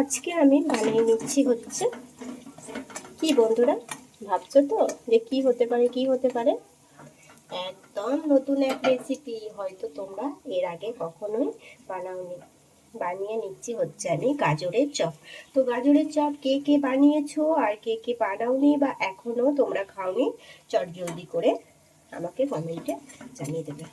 আজকে আমি বানিয়ে নিচ্ছি হচ্ছে। কি বন্ধুরা, ভাবছ তো যে কি হতে পারে, কি হতে পারে? একদম নতুন এক রেসিপি হয়তো তোমরা এর আগে কখনোই বানাওনি, বানিয়ে নিচ্ছি হচ্ছে আমি গাজরের চপ। তো গাজরের চপ কে কে বানিয়েছো আর কে কে বানাওনি বা এখনও তোমরা খাওনি, চট জলদি করে আমাকে কমেন্টে জানিয়ে দেবে।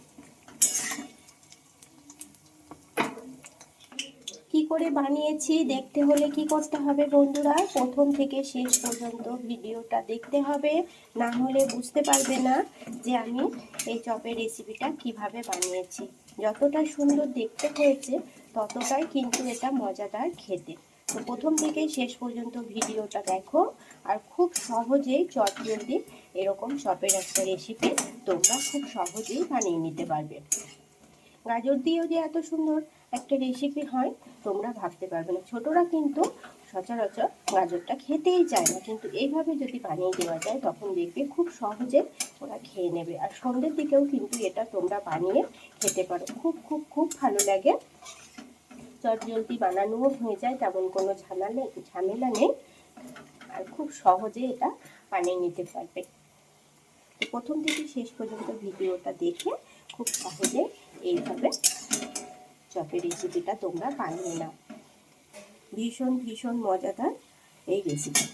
করে বানিয়েছি, দেখতে হলে কি করতে হবে বন্ধুরা? প্রথম থেকে শেষ পর্যন্ত ভিডিওটা দেখতে হবে, না হলে বুঝতে পারবে না যে আমি এই চপের রেসিপিটা কীভাবে বানিয়েছি। যতটা সুন্দর দেখতে হয়েছে, ততটাই কিন্তু এটা মজাদার খেতে। তো প্রথম থেকে শেষ পর্যন্ত ভিডিওটা দেখো, আর খুব সহজেই চট জলদি এরকম চপের একটা রেসিপি তোমরা খুব সহজেই বানিয়ে নিতে পারবে। গাজর দিয়েও যে এত সুন্দর একটা রেসিপি হয়, তোমরা ভাবতে পারবে না। ছোটরা কিন্তু সচরাচর গাজরটা খেতেই চায় না, কিন্তু এইভাবে যদি বানিয়ে দেওয়া যায়, তখন দেখবে খুব সহজে ওরা খেয়ে নেবে। আর সন্ধ্যের দিকেও কিন্তু এটা তোমরা বানিয়ে খেতে পারো। খুব খুব খুব ভালো লাগে। চট জলদি বানানোও হয়ে যায়, তেমন কোনো ঝামেলা ঝামেলা নেই। আর খুব সহজে এটা বানিয়ে নিতে পারবে। প্রথম থেকে শেষ পর্যন্ত ভিডিওটা দেখে খুব সহজে এইভাবে চপের রেসিপিটা তোমরা বানিয়ে নাও। ভীষণ ভীষণ মজাদার এই রেসিপি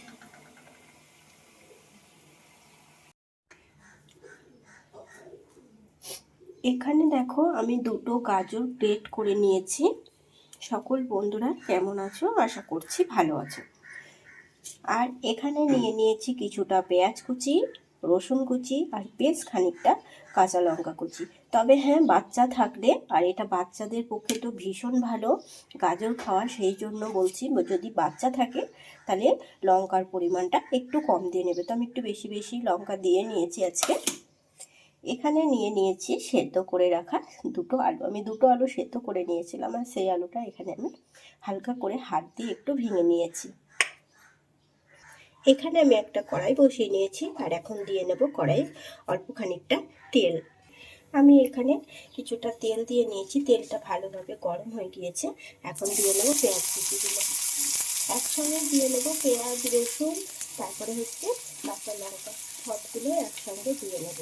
এখানে দেখো আমি দুটো গাজর গ্রেট করে নিয়েছি। সকল বন্ধুরা কেমন আছো? আশা করছি ভালো আছো। আর এখানে নিয়ে নিয়েছি কিছুটা পেঁয়াজ কুচি রসুন কুচি আর বেশ খানিকটা কাঁচা লঙ্কা কুচি। তবে হ্যাঁ বাচ্চা থাকলে, আর এটা বাচ্চাদের পক্ষে তো ভীষণ ভালো। গাজর খাওয়া সেই জন্য বলছি, যদি বাচ্চা থাকে, তাহলে লঙ্কার পরিমাণটা একটু কম দিয়ে নেবে। তো আমি একটু বেশি বেশি লঙ্কা দিয়ে নিয়েছি আজকে। এখানে নিয়ে নিয়েছি সেদ্ধ করে রাখা দুটো আলু। আমি দুটো আলু সেদ্ধ করে নিয়েছিলাম, আর সেই আলুটা এখানে আমি হালকা করে হাত দিয়ে একটু ভেঙে নিয়েছি। এখানে আমি একটা কড়াই বসিয়ে নিয়েছি, আর এখন দিয়ে নেব কড়াই অল্প খানিকটা তেল। আমি এখানে কিছুটা তেল দিয়ে নিয়েছি, তেলটা ভালোভাবে গরম হয়ে গিয়েছে। এখন দিয়ে নেব পেঁয়াজ কুচিগুলো। একসঙ্গে দিয়ে নেব পেঁয়াজ, রসুন, তারপরে হচ্ছে কাঁচা লঙ্কা সবগুলো একসঙ্গে দিয়ে নেব।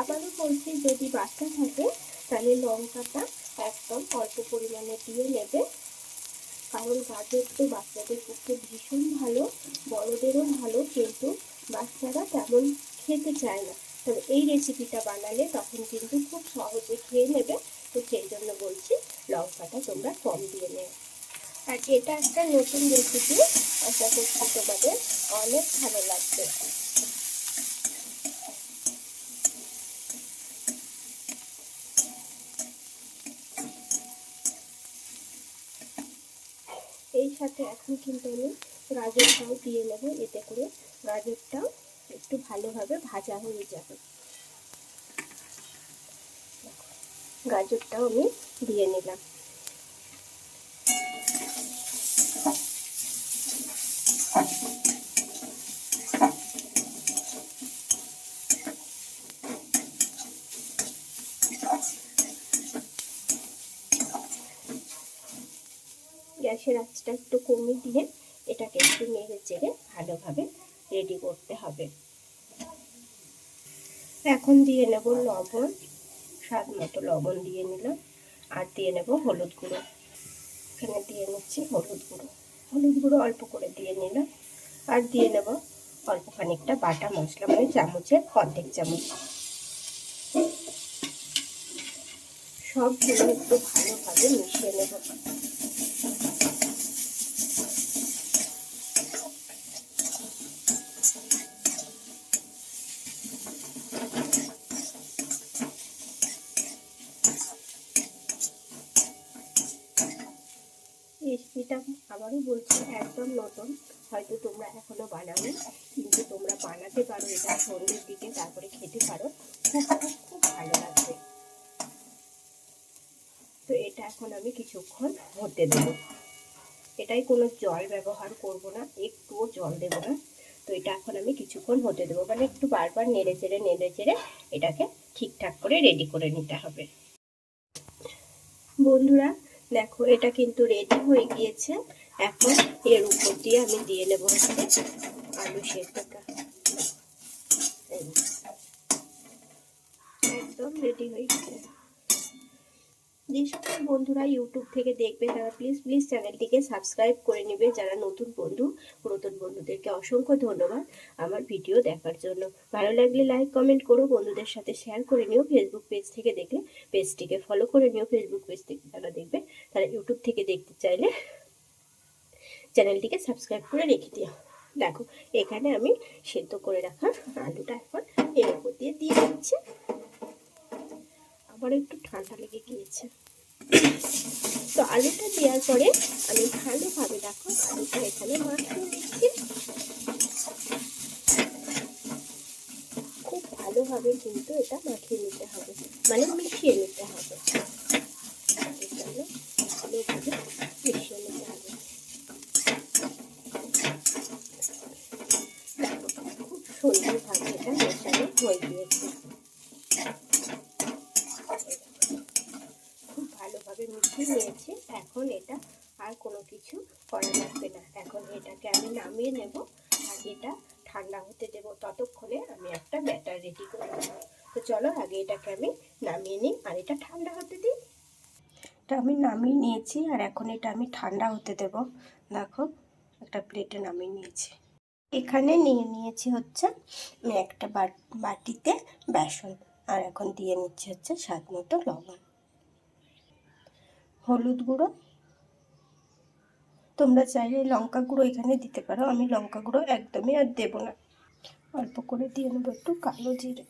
আবারও বলছি, যদি বাচ্চা থাকে, তাহলে লঙ্কাটা একদম অল্প পরিমাণে দিয়ে নেবে। কারণ গাজর তো বাচ্চাদের পক্ষে ভীষণ ভালো, বড়দেরও ভালো, কিন্তু বাচ্চারা তেমন খেতে চায় না। তো এই রেসিপিটা বানালে তখন কিন্তু খুব সহজে খেয়ে নেবে। তো সেই জন্য বলছি, লঙ্কাটা তোমরা কম দিয়ে নেবে। আর এটা একটা নতুন রেসিপি আশা করছি তোমাদের অনেক ভালো লাগবে। এই সাথে এখন কিন্তু আমি গাজরটাও দিয়ে নেব, এতে করে গাজরটাও একটু ভালোভাবে ভাজা হয়ে যাবে। গাজরটাও আমি দিয়ে নিলাম। গ্যাসের আঁচটা একটু কমিয়ে দিয়ে এটাকে একটু নেড়ে চেড়ে ভালোভাবে রেডি করতে হবে। এখন দিয়ে নেব লবণ, স্বাদ মতো লবণ দিয়ে নিলাম। আর দিয়ে নেব হলুদ গুঁড়ো। এখানে দিয়ে নিচ্ছি হলুদ গুঁড়ো। হলুদ গুঁড়ো অল্প করে দিয়ে নিলাম। আর দিয়ে নেব অল্প খানিকটা বাটা মশলা মানে চামচের অর্ধেক চামচ। সবগুলো একটু ভালোভাবে মিশিয়ে নেব রেসিপিটা আবারও বলছি একদম নতুন, হয়তো তোমরা এখনও বানাবে কিন্তু তোমরা বানাতে পারো এটা সন্ধ্যের দিকে, তারপরে খেতে পারো। খুব ভালো লাগবে। তো এটা এখন আমি কিছুক্ষণ হতে দেবো। এটাই কোনো জল ব্যবহার করব না, একটুও জল দেব না। তো এটা এখন আমি কিছুক্ষণ হতে দেবো মানে একটু বারবার নেড়ে চেড়ে নেড়ে চেড়ে এটাকে ঠিকঠাক করে রেডি করে নিতে হবে। বন্ধুরা, দেখো এটা কিন্তু রেডি হয়ে গিয়েছে। এখন এর উপর দিয়ে আমি দিয়ে নেব হচ্ছে আলু সেদ্ধটা। একদম রেডি হয়ে গেছে। যে সকল বন্ধুরা ইউটিউব থেকে দেখবে তারা। প্লিজ প্লিজ চ্যানেলটিকে সাবস্ক্রাইব করে নেবে। যারা নতুন বন্ধু, পুরাতন বন্ধুদেরকে অসংখ্য ধন্যবাদ আমার ভিডিও দেখার জন্য। ভালো লাগলে লাইক কমেন্ট করো, বন্ধুদের সাথে শেয়ার করে নিও। ফেসবুক পেজ থেকে দেখলে পেজটিকে ফলো করে নিও। ফেসবুক পেজ থেকে যারা দেখবে, তারা ইউটিউব থেকে দেখতে চাইলে চ্যানেলটিকে সাবস্ক্রাইব করে রেখে দিও। দেখো, এখানে আমি সেদ্ধ করে রাখা আলুটা এখন এর উপর দিয়ে দিয়ে দিচ্ছি। আবার একটু ঠান্ডা লেগে গিয়েছে। তো আলুটা দেওয়ার পরে আমি ভালোভাবে দেখো আলুটা এখানে মাখিয়ে দিচ্ছি খুব ভালোভাবে কিন্তু এটা মাখিয়ে নিতে হবে মানে মিশিয়ে নিতে হবে। ভালোভাবে মিশিয়ে নিতে হবে দেখো খুব সুন্দরভাবে এটা মেশানো হয়ে গিয়েছে খুব ভালোভাবে মিশিয়ে নিয়েছি এখন এটা আর কোনো কিছু করা লাগবে না। এখন এটাকে আমি নামিয়ে নেব আর এটা ঠান্ডা হতে দেব। ততক্ষণে আমি একটা ব্যাটার রেডি করে নেব। তো চলো আগে এটাকে আমি নামিয়ে নিই আর এটা ঠান্ডা হতে দিই। এটা আমি নামিয়ে নিয়েছি আর এখন এটা আমি ঠান্ডা হতে দেব। দেখো, একটা প্লেটে নামিয়ে নিয়েছি। এখানে নিয়ে নিয়েছি হচ্ছে, আমি একটা বাটিতে বেসন। আর এখন দিয়ে নিচ্ছি হচ্ছে স্বাদ মতো লবণ। হলুদ গুঁড়ো তোমরা চাইলে লঙ্কা গুঁড়ো এখানে দিতে পারো। আমি লঙ্কা গুঁড়ো একদমই আর দেবো না। অল্প করে দিয়ে নেব একটু কালো জিরে।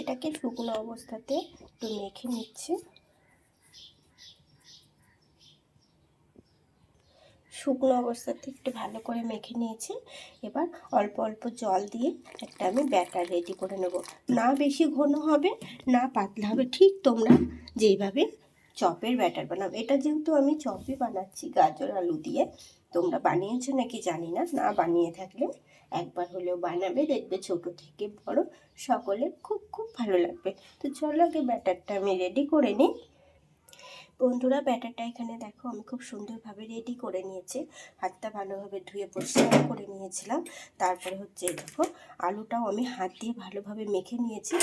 এটাকে শুকনো অবস্থাতে একটু মেখে নিচ্ছি। শুকনো অবস্থাতে একটু ভালো করে মেখে নিয়েছি। এবার অল্প অল্প জল দিয়ে একটা আমি ব্যাটার রেডি করে নেব। না বেশি ঘন হবে, না পাতলা হবে, ঠিক তোমরা যেইভাবে চপের ব্যাটার বানাবো এটা যেহেতু আমি চপই বানাচ্ছি গাজর, আলু দিয়ে, তোমরা বানিয়েছো নাকি জানি না না বানিয়ে থাকলে একবার হলেও বানাবে, দেখবে ছোট থেকে বড় সকলে খুব খুব ভালো লাগবে। তো চলো আগে ব্যাটারটা আমি রেডি করে নিই। বন্ধুরা, ব্যাটারটা এখানে দেখো, আমি খুব সুন্দরভাবে রেডি করে নিয়েছি। হাতটা ভালোভাবে ধুয়ে পরিষ্কার করে নিয়েছিলাম। তারপরে হচ্ছে দেখো, আলুটাও আমি হাত দিয়ে ভালোভাবে মেখে নিয়েছি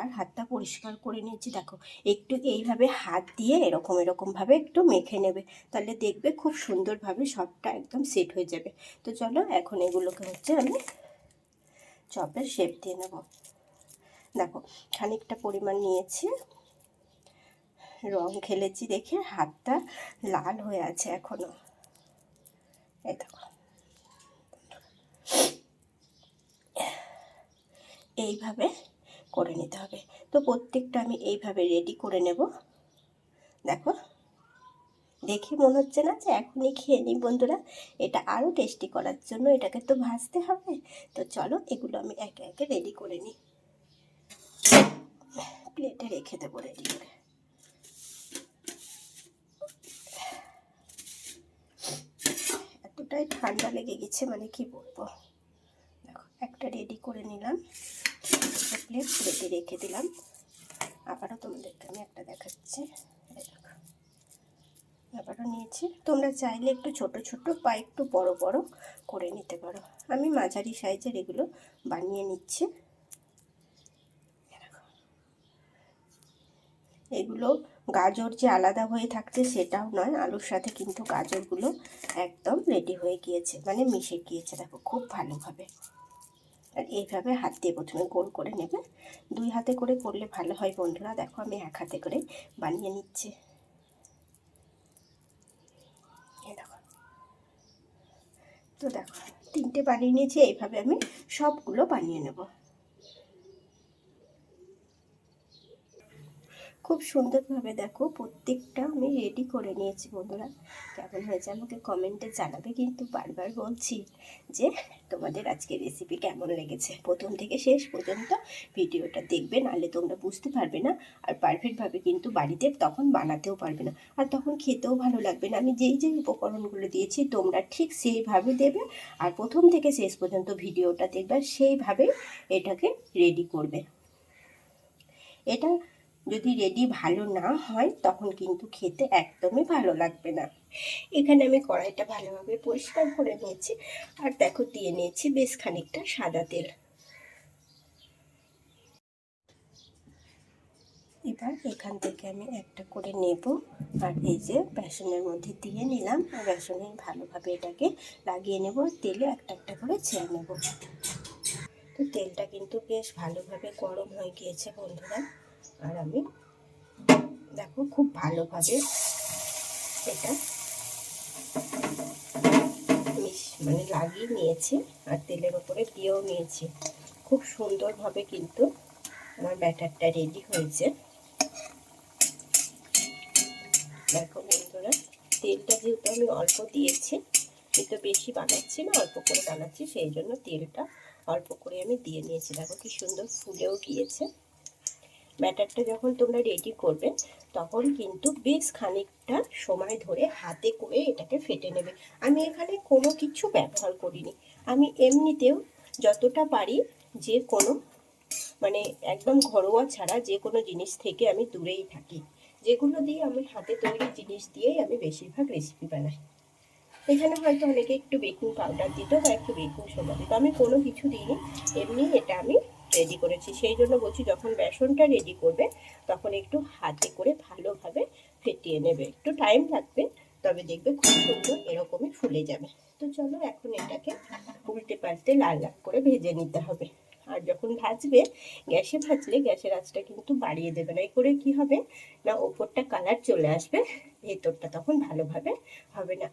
আর হাতটা পরিষ্কার করে নিয়েছি। দেখো, একটু এইভাবে হাত দিয়ে এরকম এরকমভাবে একটু মেখে নেবে, তাহলে দেখবে খুব সুন্দরভাবে সবটা একদম সেট হয়ে যাবে। তো চলো, এখন এগুলোকে হচ্ছে আমি চপের শেপ দিয়ে নেব। দেখো, খানিকটা পরিমাণ নিয়েছি। রং খেলেছি দেখে হাতটা লাল হয়ে আছে এখনও। এই এইভাবে করে নিতে হবে। তো প্রত্যেকটা আমি এইভাবে রেডি করে নেব। দেখো, দেখে মনে হচ্ছে না যে এখনই খেয়ে নিই বন্ধুরা। এটা আরও টেস্টি করার জন্য এটাকে তো ভাজতে হবে। তো চলো এগুলো আমি একে একে রেডি করে নিই। প্লেটে রেখে দেবো রেডি করে। এতটাই ঠান্ডা লেগে গেছে মানে কি বলব? দেখো, একটা রেডি করে নিলাম। প্লেট প্লেটে রেখে দিলাম। আবারও তোমাদেরকে আমি একটা দেখাচ্ছি। আবারও নিয়েছি। তোমরা চাইলে একটু ছোট ছোট বা একটু বড় বড় করে নিতে পারো। আমি মাঝারি সাইজের এগুলো বানিয়ে নিচ্ছি। এগুলো গাজর যে আলাদা হয়ে থাকছে সেটাও নয়, আলুর সাথে কিন্তু গাজরগুলো একদম রেডি হয়ে গিয়েছে মানে মিশে গিয়েছে, দেখো খুব ভালোভাবে। আর এইভাবে হাত দিয়ে প্রথমে গোল করে নেবে। দুই হাতে করে করলে ভালো হয় বন্ধুরা, দেখো আমি এক হাতে করে বানিয়ে নিচ্ছি। দেখো। তো দেখো, তিনটে বানিয়ে নিয়েছি, এইভাবে আমি সবগুলো বানিয়ে নেব। খুব সুন্দরভাবে দেখো, প্রত্যেকটা আমি রেডি করে নিয়েছি বন্ধুরা। কেমন হয়েছে আমাকে কমেন্টে জানাবে কিন্তু বারবার বলছি যে তোমাদের আজকে রেসিপি কেমন লেগেছে। প্রথম থেকে শেষ পর্যন্ত ভিডিওটা দেখবে, নাহলে তোমরা বুঝতে পারবে না আর পারফেক্টভাবে কিন্তু বাড়িতে তখন বানাতেও পারবে না। আর তখন খেতেও ভালো লাগবে না। আমি যেই যেই উপকরণগুলো দিয়েছি, তোমরা ঠিক সেইভাবে দেবে আর প্রথম থেকে শেষ পর্যন্ত ভিডিওটা দেখবে, সেইভাবে এটাকে রেডি করবে। এটা যদি রেডি ভালো না হয়, তখন কিন্তু খেতে একদমই ভালো লাগবে না। এখানে আমি কড়াইটা ভালোভাবে পরিষ্কার করে নিয়েছি, আর দেখো দিয়ে নিয়েছি বেশ খানিকটা সাদা তেল। এবার এখান থেকে আমি একটা করে নেব, আর এই যে বেসনের মধ্যে দিয়ে নিলাম, আর বেসনে ভালোভাবে এটাকে লাগিয়ে নেব তেলে একটা একটা করে ছেড়ে নেব। তো তেলটা কিন্তু বেশ ভালোভাবে গরম হয়ে গিয়েছে বন্ধুরা। আর আমি দেখো খুব ভালোভাবে এটা মানে লাগিয়ে নিয়েছি আর তেলের ওপরে দিয়েও নিয়েছি। খুব সুন্দরভাবে কিন্তু আমার ব্যাটারটা রেডি হয়েছে। দেখো বন্ধুরা, তেলটা যেহেতু আমি অল্প দিয়েছি, কিন্তু বেশি বানাচ্ছি না, অল্প করে বানাচ্ছি, সেই জন্য তেলটা অল্প করে আমি দিয়ে নিয়েছি। দেখো কি সুন্দর ফুলেও গিয়েছে। ব্যাটারটা যখন তোমরা রেডি করবে, তখন কিন্তু বেশ খানিকটা সময় ধরে হাতে করে এটাকে ফেটে নেবে। আমি এখানে কোনো কিছু ব্যবহার করিনি। আমি এমনিতেও যতটা পারি যে কোনো মানে একদম ঘরোয়া ছাড়া যে কোনো জিনিস থেকে আমি দূরেই থাকি। যেগুলো দিয়ে আমি হাতে তৈরি জিনিস দিয়েই আমি বেশিরভাগ রেসিপি বানাই। এখানে হয়তো অনেকে একটু বেকিং পাউডার দিত বা একটু বেকিং সোডা দিত। আমি কোনো কিছু দিইনি। এমনি এটা আমি রেডি করেছি। সেই জন্য বলছি যখন বেসনটা রেডি করবে, তখন একটু হাতে করে ভালোভাবে ফেটিয়ে নেবে। একটু টাইম লাগবে, তবে দেখবে খুব সুন্দর এরকমই ফুলে যাবে। তো চলো এখন এটাকে উল্টে পাল্টে লাল লাল করে ভেজে নিতে হবে। আর যখন ভাজবে, গ্যাসে ভাজলে গ্যাসের আঁচটা কিন্তু বাড়িয়ে দেবে না। এই করে কি হবে? না, ওপরটা কালার চলে আসবে, ভেতরটা তখন ভালোভাবে হবে না।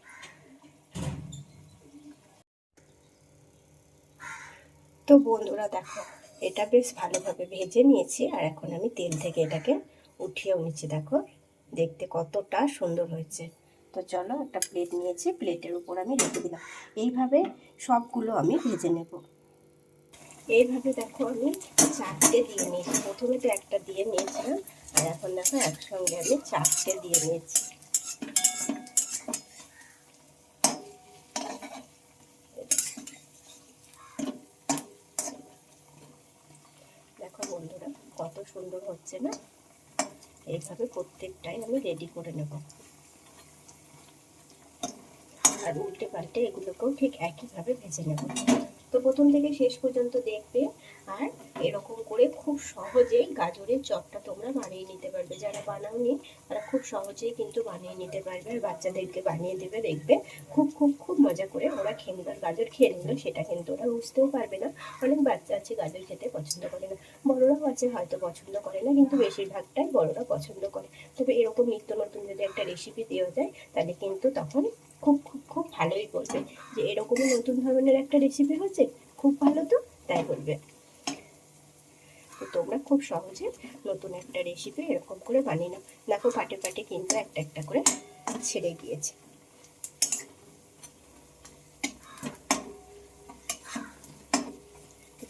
তো বন্ধুরা দেখো এটা বেশ ভালোভাবে ভেজে নিয়েছি, আর এখন আমি তেল থেকে এটাকে উঠিয়েও নিচ্ছি দেখো, দেখতে কতটা সুন্দর হয়েছে। তো চলো একটা প্লেট নিয়েছি প্লেটের উপর আমি রেখে দিলাম। এইভাবে সবগুলো আমি ভেজে নেব। এইভাবে দেখো আমি চারটে দিয়ে নিয়েছি। প্রথমে তো একটা দিয়ে নিয়েছিলাম, আর এখন দেখো একসঙ্গে আমি চারটে দিয়ে নিয়েছি দেখো বন্ধুরা কত সুন্দর হচ্ছে না? এইভাবে প্রত্যেকটাই আমি রেডি করে নেব। আর উল্টে পাল্টে এগুলোকেও ঠিক একইভাবে ভেজে নেব। তো প্রথম থেকে শেষ পর্যন্ত দেখবে আর এরকম করে খুব সহজেই গাজরের চপটা তোমরা বানিয়ে নিতে পারবে। যারা বানাওনি তারা খুব সহজেই কিন্তু বানিয়ে নিতে পারবে আর বাচ্চাদেরকে বানিয়ে দেবে, দেখবে খুব খুব খুব মজা করে ওরা খেয়ে নেবে গাজর খেয়ে নিল, সেটা কিন্তু ওরা বুঝতেও পারবে না। অনেক বাচ্চা আছে গাজর খেতে পছন্দ করে না। বড়রাও আছে হয়তো পছন্দ করে না, কিন্তু বেশিরভাগটাই বড়রা পছন্দ করে। তবে এরকম নিত্য নতুন যদি একটা রেসিপি দেওয়া যায়, তাহলে কিন্তু তখন খুব খুব ভালোই বলবে যে এরকমই নতুন ধরনের একটা রেসিপি হচ্ছে খুব ভালো তো, তাই বলবে তো তোমরা খুব সহজে নতুন একটা রেসিপি এরকম করে বানিয়ে নাও। দেখো পাটে পাটে কিন্তু একটা একটা করে ছেড়ে গিয়েছে।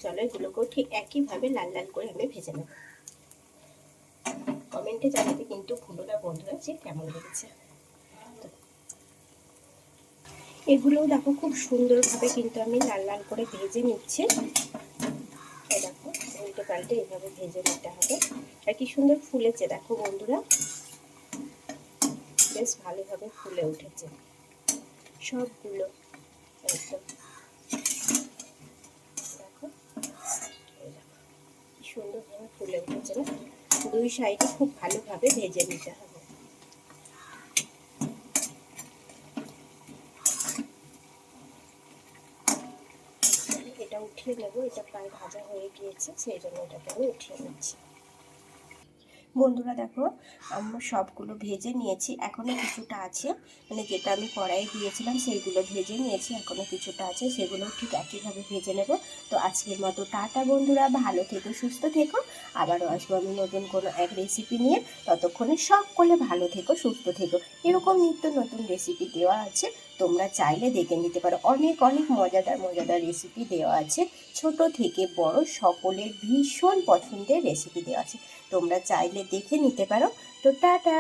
চলো এগুলোকেও ঠিক একইভাবে লাল লাল করে আমি ভেজে নেব। কমেন্টে জানাতে কিন্তু ভুলো না বন্ধুরা যে কেমন লেগেছে। এগুলোও দেখো খুব সুন্দরভাবে কিন্তু আমি লাল লাল করে ভেজে নিচ্ছি। দেখো, উল্টে পাল্টে এভাবে ভেজে নিতে হবে। আর কি সুন্দর ফুলেছে দেখো বন্ধুরা। বেশ ভালোভাবে ফুলে উঠেছে। সবগুলো একদম। দেখো সুন্দরভাবে ফুলে উঠেছে না? দুই সাইডে খুব ভালোভাবে ভেজে নিতে হবে। এটা উঠিয়ে নেব এটা প্রায় ভাজা হয়ে গিয়েছে সেই জন্য এটাকে আমি উঠিয়ে নিচ্ছি বন্ধুরা দেখো, আমরা সবগুলো ভেজে নিয়েছি এখনও কিছুটা আছে। মানে যেটা আমি কড়াই দিয়েছিলাম, সেইগুলো ভেজে নিয়েছি এখনও কিছুটা আছে, সেগুলো ঠিক একইভাবে ভেজে নেব। তো আজকের মতো টাটা বন্ধুরা, ভালো থেকো, সুস্থ থেকো। আবারও আসব আমি নতুন কোনো এক রেসিপি নিয়ে। ততক্ষণে সকলে ভালো থেকো, সুস্থ থেকো। এরকম নিত্য নতুন রেসিপি দেওয়া আছে, তোমরা চাইলে দেখে নিতে পারো। অনেক অনেক মজাদার মজাদার রেসিপি দেওয়া আছে। ছোট থেকে বড় সকলের ভীষণ পছন্দের রেসিপি দেওয়া আছে। তোমরা চাইলে দেখে নিতে পারো। তো টাটা!